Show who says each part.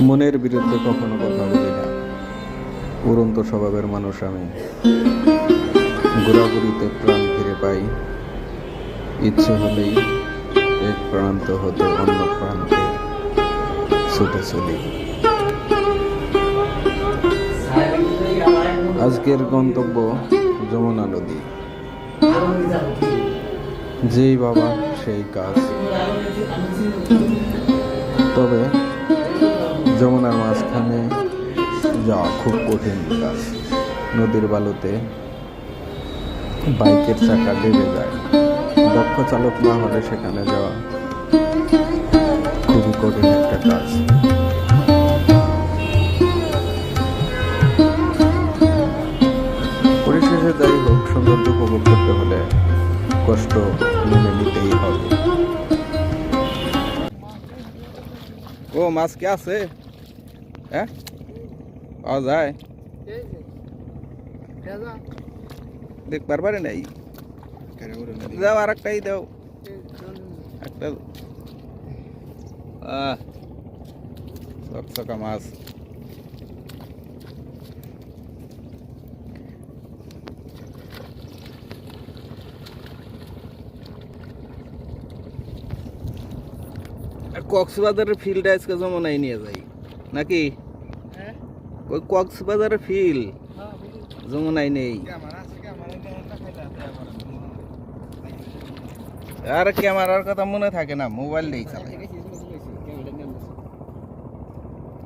Speaker 1: মনের বিরুদ্ধে কখনো কথা বলি না। উড়ন্ত স্বভাবের মানুষ আমি। ঘোরাঘুরিতে প্রাণ ফিরে পাই। ইচ্ছে হলেই এক প্রান্ত হতে অন্য প্রান্তে ছুটে চলি। আজকের গন্তব্য যমুনা নদী। যেই বাবা সেই কাজ। তবে যমুনার মাঝখানে যাওয়া খুব কঠিন কাজ। নদীর বালুতে বাইকের চাকা ডেবে যায়। দক্ষ চালক না হলে সেখানে যাওয়া খুবই কঠিন একটা কাজ। পরিশেষে যাই হোক, সৌন্দর্য উপভোগ করতে হলে কষ্ট মেনে নিতেই হবে। ও, মাছ কি আছে? হ্যাঁ পাওয়া যায়। দেখবার পারে নাই। যাও আর একটাই দাও। একটা চকচকা মাছ। কক্সবাজারের ফিল্ড আজকে যেমন এই নিয়ে যাই। নাকি? ওই কক্সবাজার ফিল যমুনাই নেই। আর ক্যামেরার কথা মনে থাকে না মোবাইল নেই চালাই